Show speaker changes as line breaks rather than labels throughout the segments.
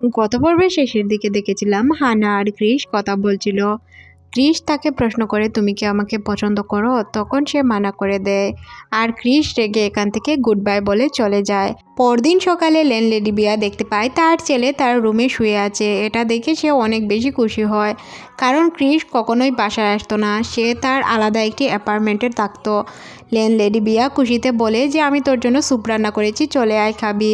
গত পর্বের শেষের দিকে দেখেছিলাম হানা আর ক্রিস কথা বলছিল। ক্রিস তাকে প্রশ্ন করে, তুমি কি আমাকে পছন্দ করো? তখন সে মানা করে দেয়। আর ক্রিস রেগে এখান থেকে গুড বাই বলে চলে যায়। পরদিন সকালে লেডি বিয়া দেখতে পায়। তার ছেলে তার রুমে শুয়ে আছে। এটা দেখে সে অনেক বেশি খুশি হয়। কারণ ক্রিস কখনোই বাসায় আসতো না। সে তার আলাদা একটি অ্যাপার্টমেন্টে থাকতো। লেডি বিয়া খুশিতে বলে যে, আমি তোর জন্য স্যুপ রান্না করেছি, চলে আয় খাবি।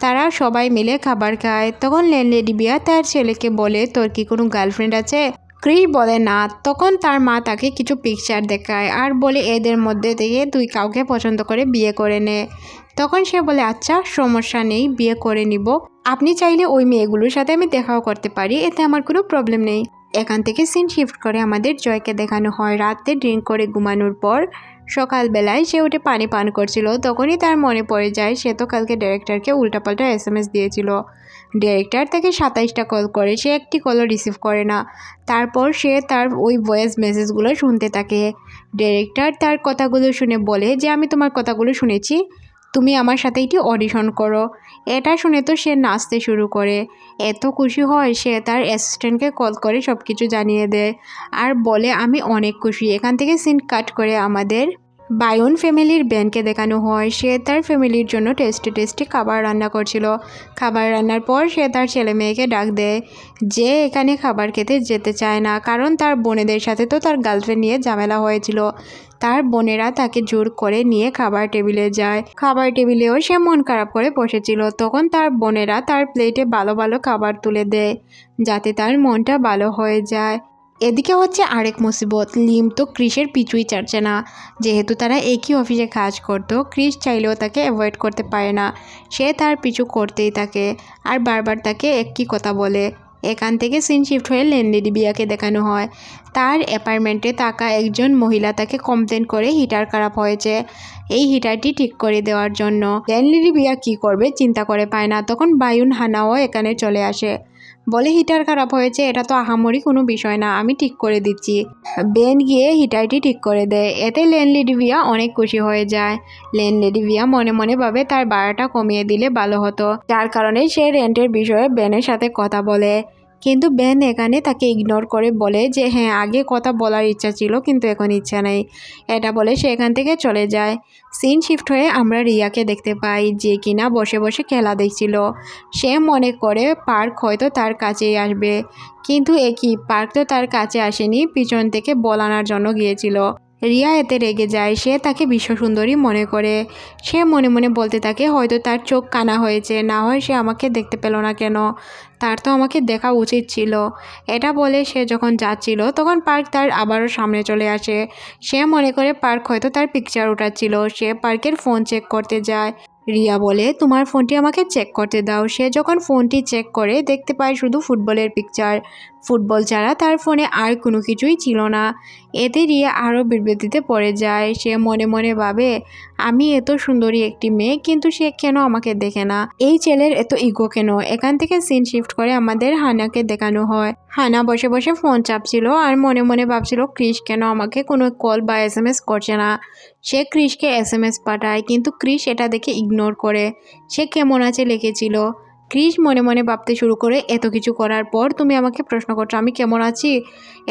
তারা সবাই মিলে খাবার খায়। তখন লেডি বিয়া তার ছেলেকে বলে, তোর কি কোনো গার্লফ্রেন্ড আছে? ক্রিস বলে, না। তখন তার মা তাকে কিছু পিকচার দেখায় আর বলে, এদের মধ্যে থেকে তুই কাউকে পছন্দ করে বিয়ে করে নে। তখন সে বলে আচ্ছা সমস্যা নেই, বিয়ে করে নিব। আপনি চাইলে ওই মেয়েগুলোর সাথে আমি দেখাও করতে পারি, এতে আমার কোনো প্রবলেম নেই। এখান থেকে সিন শিফট করে আমাদের জয়কে দেখানো হয়। রাতে ড্রিঙ্ক করে ঘুমানোর পর সকালবেলায় সে উঠে পানি পান করছিল। তখনই তার মনে পড়ে যায়, সে তো কালকে ডিরেক্টরকে উল্টাপাল্টা এস এম এস দিয়েছিল। ডিরেক্টর তাকে সাতাইশটা কল করে, সে একটি কলও রিসিভ করে না। তারপর সে তার ওই ভয়েস মেসেজগুলো শুনতে থাকে। ডিরেক্টর তার কথাগুলো শুনে বলে যে, আমি তোমার কথাগুলো শুনেছি। তুমি আমার সাথে একটি অডিশন করো। এটা শুনে তো সে নাচতে শুরু করে। এত খুশি হয় সে তার অ্যাসিস্ট্যান্টকে কল করে সব কিছু জানিয়ে দেয়। আর বলে, আমি অনেক খুশি। এখান থেকে সিন কাট করে আমাদের। বায়ন ফ্যামিলির ব্যানকে দেখানো হয়। সে তার ফ্যামিলির জন্য টেস্টি টেস্টি খাবার রান্না করছিল। খাবার রান্নার পর সে তার ছেলে মেয়েকে ডাক দেয়। যে এখানে খাবার খেতে যেতে চায় না, কারণ তার বোনেদের সাথে তো তার গার্লফ্রেন্ড নিয়ে ঝামেলা হয়েছিল। তার বোনেরা তাকে জোর করে নিয়ে খাবার টেবিলে যায়। খাবার টেবিলেও সে মন খারাপ করে বসেছিল। তখন তার বোনেরা তার প্লেটে ভালো ভালো খাবার তুলে দেয়, যাতে তার মনটা ভালো হয়ে যায়। এদিকে হচ্ছে আরেক মুসিবত। লিম তো ক্রিসের পিছুই ছাড়ছে না। যেহেতু তারা একই অফিসে কাজ করতো ক্রিস চাইলেও তাকে অ্যাভয়েড করতে পারে না। সে তার পিছু করতেই থাকে আর বারবার তাকে একই কথা বলে। এখান থেকে সিন শিফট হয়ে লেনলেডি বিয়াকে দেখানো হয়। তার অ্যাপার্টমেন্টে থাকা একজন মহিলা তাকে কমপ্লেন করে হিটার খারাপ হয়েছে। এই হিটারটি ঠিক করে দেওয়ার জন্য। লেনলেডি বিয়া কী করবে চিন্তা করে পায় না। তখন বায়ুন হানাও এখানে চলে আসে। বলে হিটার খারাপ হয়েছে, এটা তো আহামরি কোনো বিষয় না, আমি ঠিক করে দিচ্ছি। বেন গিয়ে হিটারটি ঠিক করে দেয়, এতে লেনলেডি ভিয়া অনেক খুশি হয়ে যায়। লেনলেডি ভিয়া মনে মনে ভাবে তার ভাড়াটা কমিয়ে দিলে ভালো হতো, যার কারণে সে রেন্টের বিষয়ে বেনের সাথে কথা বলে। কিন্তু বেন এখানে তাকে ইগনোর করে, বলে যে হ্যাঁ আগে কথা বলার ইচ্ছা ছিল, কিন্তু এখন ইচ্ছা নেই। এটা বলে সে এখান থেকে চলে যায়। সিন শিফট হয়ে আমরা রিয়াকে দেখতে পাই, যে কিনা বসে বসে খেলা দেখছিল। সে মনে করে পার্ক হয়তো তার কাছেই আসবে, কিন্তু একই পার্ক তো তার কাছে আসেনি, পিছন থেকে বল আনার জন্য গিয়েছিল। রিয়া এতে রেগে যায়। সে তাকে বিশ্বসুন্দরী মনে করে। সে মনে মনে বলতে থাকে, হয়তো তার চোখ কানা হয়েছে, না হয় সে আমাকে দেখতে পেল না কেন? তার তো আমাকে দেখা উচিত ছিল। এটা বলে সে যখন যাচ্ছিল, তখন পার্ক তার আবারও সামনে চলে আসে। সে মনে করে পার্ক হয়তো তার পিকচার উঠাচ্ছিল। সে পার্কের ফোন চেক করতে যায়। রিয়া বলে, তোমার ফোনটি আমাকে চেক করতে দাও। সে যখন ফোনটি চেক করে, দেখতে পায় শুধু ফুটবলের পিকচার ফুটবল ছাড়া তার ফোনে আর কোনো কিছুই ছিল না। এতে রিয়া আরও বিবৃতিতে পড়ে যায়, সে মনে মনে ভাবে, আমি এত সুন্দরী একটি মেয়ে, কিন্তু সে কেন আমাকে দেখে না? এই ছেলের এত ইগো কেন? এখান থেকে সিন শিফট করে আমাদের হানাকে দেখানো হয়। হানা বসে বসে ফোন চাপছিল আর মনে মনে ভাবছিল ক্রিস কেন আমাকে কোনো কল বা এস এম এস করছে না? সে ক্রিসকে এস এম এস পাঠায়, কিন্তু ক্রিস এটা দেখে ইগনোর করে। সে কেমন আছে লিখেছিল ক্রিস মনে মনে ভাবতে শুরু করে, এত কিছু করার পর তুমি আমাকে প্রশ্ন করছ, আমি কেমন আছি?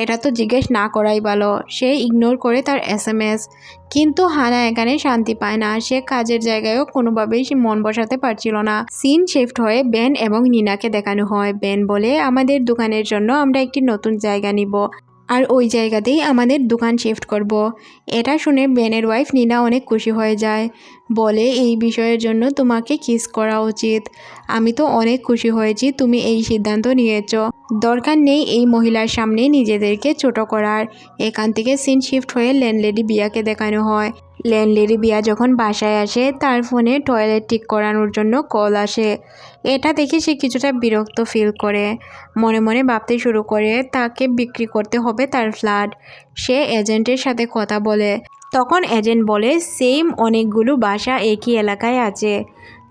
এটা তো জিজ্ঞেস না করাই ভালো। সে ইগনোর করে তার এস এম এস কিন্তু হানা এখানে শান্তি পায় না। সে কাজের জায়গায়ও কোনোভাবেই সে মন বসাতে পারছিল না। সিন শিফট হয়ে বেন এবং নিনাকে দেখানো হয়। বেন বলে, আমাদের দোকানের জন্য আমরা একটি নতুন জায়গা নিব। আর ওই জায়গাতেই আমাদের দোকান শিফট করব। এটা শুনে বেনের ওয়াইফ নিনা অনেক খুশি হয়ে যায়। বলে, এই বিষয়ের জন্য তোমাকে কিস করা উচিত। আমি তো অনেক খুশি হয়েছি, তুমি এই সিদ্ধান্ত নিয়েছ। দরকার নেই এই মহিলার সামনে নিজেদেরকে ছোট করার। এখান থেকে সিন শিফট হয়ে ল্যান্ডলেডি বিয়াকে দেখানো হয়। ল্যান্ডলেডি বিয়া যখন বাসায় আসে, তার ফোনে টয়লেট ঠিক করানোর জন্য কল আসে। এটা দেখে সে কিছুটা বিরক্ত ফিল করে। মনে মনে ভাবতে শুরু করে, তাকে বিক্রি করতে হবে তার ফ্ল্যাট। সে এজেন্টের সাথে কথা বলে। তখন এজেন্ট বলে, সেম অনেকগুলো বাসা একই এলাকায় আছে।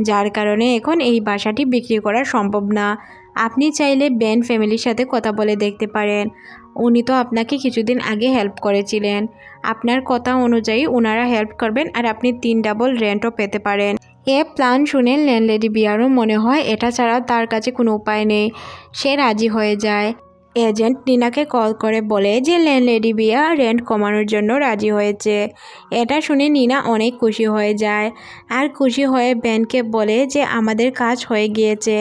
যার কারণে এখন এই বাসাটি বিক্রি করা সম্ভব না। আপনি চাইলে ব্যান ফ্যামিলির সাথে কথা বলে দেখতে পারেন। উনি তো আপনাকে কিছুদিন আগে হেল্প করেছিলেন। আপনার কথা অনুযায়ী ওনারা হেল্প করবেন আর আপনি তিন ডাবল রেন্টও পেতে পারেন। এ প্ল্যান শুনে ল্যান্ডলেডি বিয়ারও মনে হয় এটা ছাড়া তার কাছে কোনো উপায় নেই। সে রাজি হয়ে যায়। এজেন্ট নিনাকে কল করে বলে যে ল্যান্ডলেডি বিয়া রেন্ট কমানোর জন্য রাজি হয়েছে। এটা শুনে নিনা অনেক খুশি হয়ে যায় আর খুশি হয়ে ব্যানকে বলে যে আমাদের কাজ হয়ে গিয়েছে,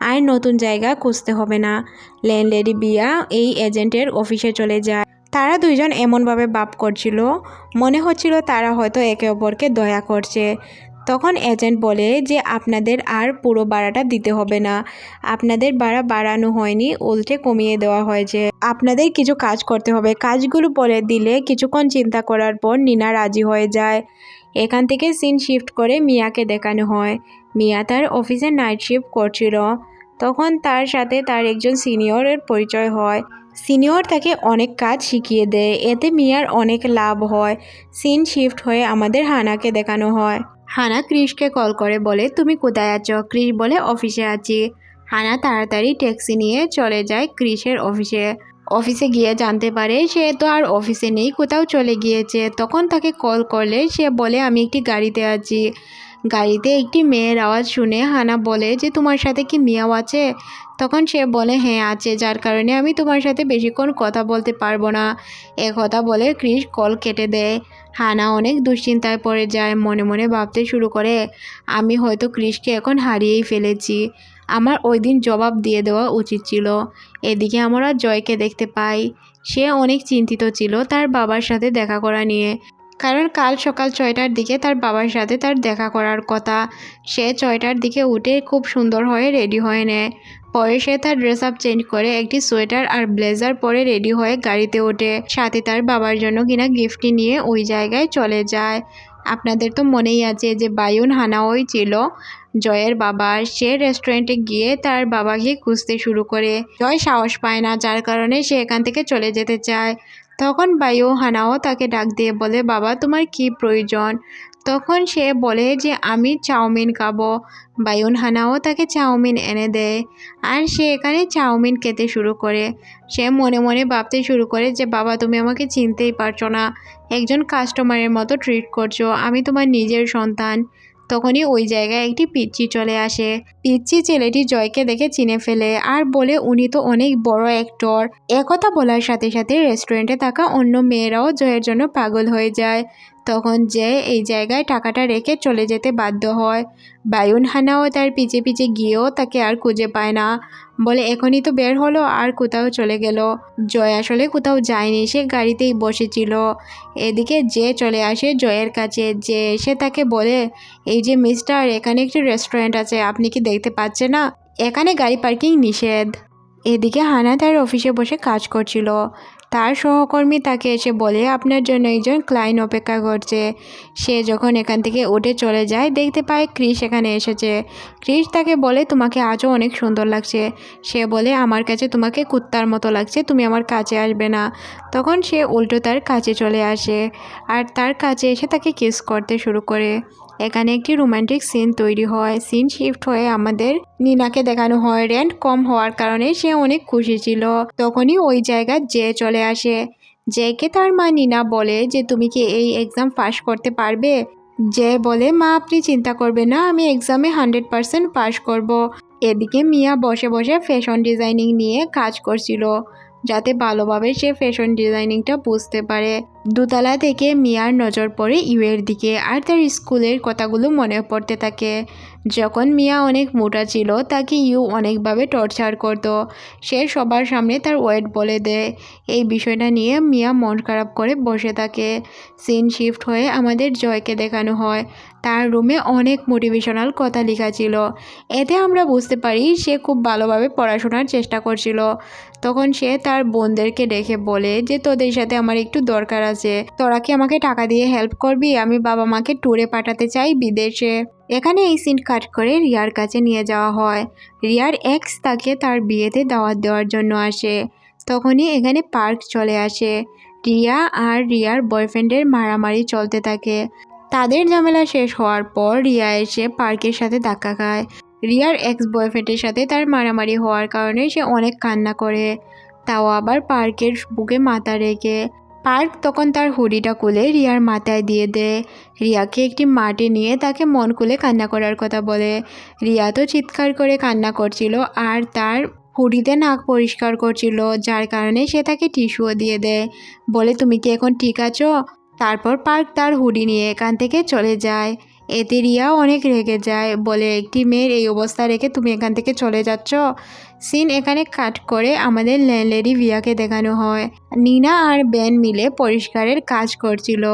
আর নতুন জায়গা খুঁজতে হবে না। ল্যান্ডলেডি বিয়া এই এজেন্টের অফিসে চলে যায়। তারা দুইজন এমনভাবে বাপ করছিল। মনে হচ্ছিল তারা হয়তো একে অপরকে দয়া করছে। তখন এজেন্ট বলে যে আপনাদের আর পুরো ভাড়াটা দিতে হবে না। আপনাদের ভাড়া বাড়ানো হয়নি, উল্টে কমিয়ে দেওয়া হয়েছে। আপনাদের কিছু কাজ করতে হবে। কাজগুলো বলে দিলে কিছুক্ষণ চিন্তা করার পর নিনা রাজি হয়ে যায়। এখান থেকে সিন শিফট করে মিয়াকে দেখানো হয়। মিয়া তার অফিসে নাইট শিফট করছিল। তখন তার সাথে তার একজন সিনিয়রের পরিচয় হয়। সিনিয়র তাকে অনেক কাজ শিখিয়ে দেয়। এতে মিয়ার অনেক লাভ হয়। সিন শিফট হয়ে আমাদের হানাকে দেখানো হয়। হানা ক্রিশকে কল করে বলে, তুমি কোথায় আছো? ক্রিশ বলে, অফিসে আছি। হানা তাড়াতাড়ি ট্যাক্সি নিয়ে চলে যায় ক্রিশের অফিসে। অফিসে গিয়ে জানতে পারে, সে তো আর অফিসে নেই, কোথাও চলে গিয়েছে। তখন তাকে কল করলে সে বলে, আমি একটি গাড়িতে আছি। গাড়িতে একটি মেয়ের আওয়াজ শুনে হানা বলে যে, তোমার সাথে কি মিয়াও আছে? তখন সে বলে হ্যাঁ আছে। যার কারণে আমি তোমার সাথে বেশিক্ষণ কথা বলতে পারব না। এ কথা বলে ক্রিস কল কেটে দেয়। হানা অনেক দুশ্চিন্তায় পড়ে যায়, মনে মনে ভাবতে শুরু করে, আমি হয়তো ক্রিসকে এখন হারিয়েই ফেলেছি। আমার ওই দিন জবাব দিয়ে দেওয়া উচিত ছিল। এদিকে আমরা জয়কে দেখতে পাই। সে অনেক চিন্তিত ছিল তার বাবার সাথে দেখা করা নিয়ে। কারণ কাল সকাল ছয়টার দিকে তার বাবার সাথে তার দেখা করার কথা। সে ছয়টার দিকে উঠে খুব সুন্দর হয়ে রেডি হয়ে নেয়। পরে সে তার ড্রেস আপ চেঞ্জ করে একটি সোয়েটার আর ব্লেজার পরে রেডি হয়ে গাড়িতে ওঠে। সাথে তার বাবার জন্য কিনা গিফটটি নিয়ে ওই জায়গায় চলে যায়। আপনাদের তো মনেই আছে যে বায়ুন হানাওই ছিল। জয়ের বাবা সে রেস্টুরেন্টে গিয়ে তার বাবাকে খুঁজতে শুরু করে। জয় সাহস পায় না, যার কারণে সে এখান থেকে চলে যেতে চায়। তখন বায়ু হানাও তাকে ডাক দিয়ে বলে, বাবা, তোমার কি প্রয়োজন? তখন সে বলে যে, আমি চাউমিন খাব। বায়ুন হানাও তাকে চাউমিন এনে দেয় আর সে এখানে চাউমিন খেতে শুরু করে। সে মনে মনে ভাবতে শুরু করে যে, বাবা, তুমি আমাকে চিনতেই পারছ না। একজন কাস্টমারের মতো ট্রিট করছ। আমি তোমার নিজের সন্তান। তখনই ওই জায়গায় একটি পিচ্ছি চলে আসে। পিচ্ছি ছেলেটি জয়কে দেখে চিনে ফেলে আর বলে, উনি তো অনেক বড় অ্যাক্টর। একথা বলার সাথে সাথে রেস্টুরেন্টে থাকা অন্য মেয়েরাও জয়ের জন্য পাগল হয়ে যায়। তখন যে এই জায়গায় টাকাটা রেখে চলে যেতে বাধ্য হয়। বায়ুন হানাও তার পিছে পিছে গিয়েও তাকে আর খুঁজে পায় না। বলে, এখনই তো বের হলো, আর কোথাও চলে গেল? জয় আসলে কোথাও যায়নি, সে গাড়িতেই বসেছিল। এদিকে যে চলে আসে জয়ের কাছে, যে এসে তাকে বলে, এই যে মিস্টার, এখানে একটি রেস্টুরেন্ট আছে, আপনি কি দেখতে পাচ্ছেন না? এখানে গাড়ি পার্কিং নিষেধ। এদিকে হানা তার অফিসে বসে কাজ করছিল। তার সহকর্মী তাকে এসে বলে, আপনার জন্য একজন ক্লায়েন্ট অপেক্ষা করছে। সে যখন এখান থেকে উঠে চলে যায়, দেখতে পায় ক্রিস এখানে এসেছে। ক্রিস তাকে বলে, তোমাকে আজও অনেক সুন্দর লাগছে। সে বলে, আমার কাছে তোমাকে কুত্তার মতো লাগছে, তুমি আমার কাছে আসবে না। তখন সে উল্টো তার কাছে চলে আসে। আর তার কাছে এসে তাকে কিস করতে শুরু করে। এখানে একটি রোমান্টিক সিন তৈরি হয়। সিন শিফট হয়ে আমাদের নিনাকে দেখানো হয়। রেন্ট কম হওয়ার কারণে সে অনেক খুশি ছিল। তখনই ওই জায়গায় যে চলে আসে। জেকে তার মা নিনা বলে যে, তুমি কি এই এক্সাম পাশ করতে পারবে? যে বলে, মা, আপনি চিন্তা করবেন না, আমি এক্সামে হান্ড্রেড পারসেন্ট পাশ করব। এদিকে মিয়া বসে বসে ফ্যাশন ডিজাইনিং নিয়ে কাজ করছিল, যাতে ভালোভাবে সে ফ্যাশন ডিজাইনিংটা বুঝতে পারে। দোতলা থেকে মিয়ার নজর পড়ে ইউয়ের দিকে আর তার স্কুলের কথাগুলো মনে পড়তে থাকে। যখন মিয়া অনেক মোটা ছিল, তাকে ইউ অনেকভাবে টর্চার করতো। সে সবার সামনে তার ওয়েট বলে দেয়। এই বিষয়টা নিয়ে মিয়া মন খারাপ করে বসে থাকে। সিন শিফট হয়ে আমাদের জয়কে দেখানো হয়। তার রুমে অনেক মোটিভেশনাল কথা লেখা ছিল। এতে আমরা বুঝতে পারি সে খুব ভালোভাবে পড়াশোনার চেষ্টা করছিল। তখন সে তার বোনদেরকে ডেকে বলে যে, তোদের সাথে আমার একটু দরকার আছে তোরা কি আমাকে টাকা দিয়ে হেল্প করবি? আমি বাবা মাকে ট্যুরে পাঠাতে চাই বিদেশে। এখানে এই সিন কাট করে রিয়ার কাছে নিয়ে যাওয়া হয়। রিয়ার এক্স তাকে তার বিয়েতে দাওয়াত দেওয়ার জন্য আসে। তখনই এখানে পার্ক চলে আসে। রিয়া আর রিয়ার বয়ফ্রেন্ডের মারামারি চলতে থাকে। তাদের ঝামেলা শেষ হওয়ার পর রিয়া এসে পার্কের সাথে ধাক্কা খায়। রিয়ার এক্স বয়ফ্রেন্ডের সাথে তার মারামারি হওয়ার কারণে সে অনেক কান্না করে। তাও আবার পার্কের বুকে মাথা রেখে। পার্ক তখন তার হুডিটা খুলে রিয়ার মাথায় দিয়ে দেয়। রিয়াকে একটি মাটি নিয়ে তাকে মন খুলে কান্না করার কথা বলে। রিয়া তো চিৎকার করে কান্না করছিল আর তার হুডিতে নাক পরিষ্কার করছিল, যার কারণে সে তাকে টিস্যুও দিয়ে দেয়। বলে, তুমি কি এখন ঠিক আছো? তারপর পার্ক তার হুডি নিয়ে এখান থেকে চলে যায়। এতে রিয়া অনেক রেগে যায়, বলে, একটি মেয়ের এই অবস্থা রেখে তুমি এখান থেকে চলে যাচ্ছ? সিন এখানে কাট করে আমাদের ল্যান্ডলেডি ভিয়াকে দেখানো হয়। নিনা আর বেন মিলে পরিষ্কারের কাজ করছিল,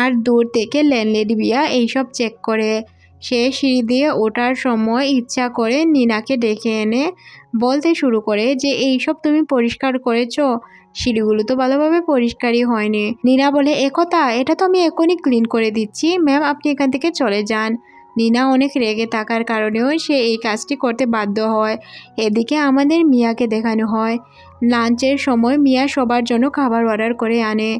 আর দূর থেকে ল্যান্ডলেডি ভিয়া এইসব চেক করে। সে সিঁড়ি দিয়ে ওঠার সময় ইচ্ছা করে নিনাকে ডেকে এনে বলতে শুরু করে যে, এইসব তুমি পরিষ্কার করেছ সিঁড়িগুলো তো ভালোভাবে পরিষ্কারই হয়নি। নীনা বলে একথা এটা তো আমি এখনই ক্লিন করে দিচ্ছি। ম্যাম আপনি এখান থেকে চলে যান। নীনা অনেক রেগে থাকার কারণেও সে এই কাজটি করতে বাধ্য হয়। এদিকে আমাদের মিয়াকে দেখানো হয়। লাঞ্চের সময় মিয়া সবার জন্য খাবার অর্ডার করে আনে।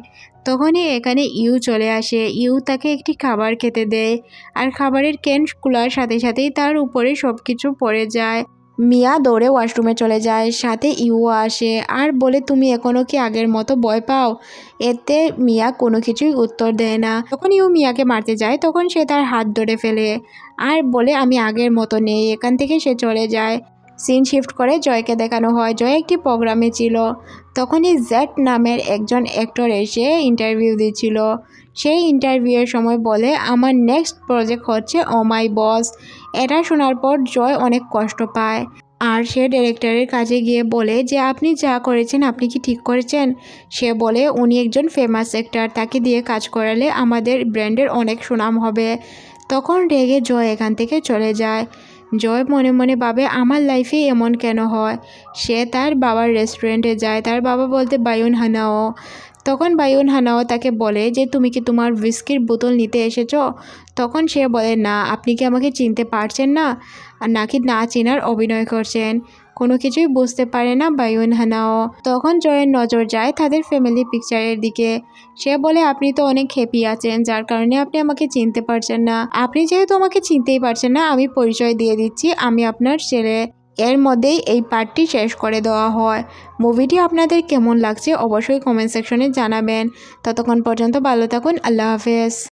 তখনই এখানে ইউ চলে আসে। ইউ তাকে একটি খাবার খেতে দেয়। আর খাবারের ক্যান খোলার সাথে সাথেই তার উপরে সব কিছু পড়ে যায়। মিয়া দৌড়ে ওয়াশরুমে চলে যায়, সাথে ইউ আসে। আর বলে, তুমি এখনও কি আগের মতো ভয় পাও? এতে মিয়া কোনো কিছুই উত্তর দেয় না। যখন ইউ মিয়াকে মারতে যায়, তখন সে তার হাত ধরে ফেলে। আর বলে, আমি আগের মতো নেই, এখান থেকে সে চলে যায়। সিন শিফট করে জয়কে দেখানো হয়। জয় একটি প্রোগ্রামে ছিল। তখনই জ্যাট নামের একজন অ্যাক্টর এসে ইন্টারভিউ দিচ্ছিল। সেই ইন্টারভিউয়ের সময় বলে, আমার নেক্সট প্রজেক্ট হচ্ছে, ও মাই বস। এটা শোনার পর জয় অনেক কষ্ট পায়। আর সে ডিরেক্টরের কাছে গিয়ে বলে যে, আপনি যা করেছেন, আপনি কি ঠিক করেছেন? সে বলে, উনি একজন ফেমাস অ্যাক্টর তাকে দিয়ে কাজ করালে আমাদের ব্র্যান্ডের অনেক সুনাম হবে। তখন রেগে জয় এখান থেকে চলে যায়। জয় মনে মনে ভাবে, আমার লাইফে এমন কেন হয়? সে তার বাবার রেস্টুরেন্টে যায়। তার বাবা বলতে, বায়ুন হানাও। তখন বায়ুন হানাও তাকে বলে যে, তুমি কি তোমার হুইস্কির বোতল নিতে এসেছ? তখন সে বলে, না, আপনি কি আমাকে চিনতে পারছেন না? আর নাকি না চেনার অভিনয় করছেন। কোনো কিছুই বুঝতে পারে না বায়ুন হানাও। তখন জয়ের নজর যায় তাদের ফ্যামিলি পিকচারের দিকে। সে বলে, আপনি তো অনেক হ্যাপি আছেন, যার কারণে আপনি আমাকে চিনতে পারছেন না। আপনি যেহেতু আমাকে চিনতেই পারছেন না, আমি পরিচয় দিয়ে দিচ্ছি, আমি আপনার ছেলে। এর মধ্যেই এই পার্টটি শেষ করে দেওয়া হয়। মুভিটি আপনাদের কেমন লাগছে অবশ্যই কমেন্ট সেকশনে জানাবেন। ততক্ষণ পর্যন্ত ভালো থাকুন, আল্লাহ হাফেজ।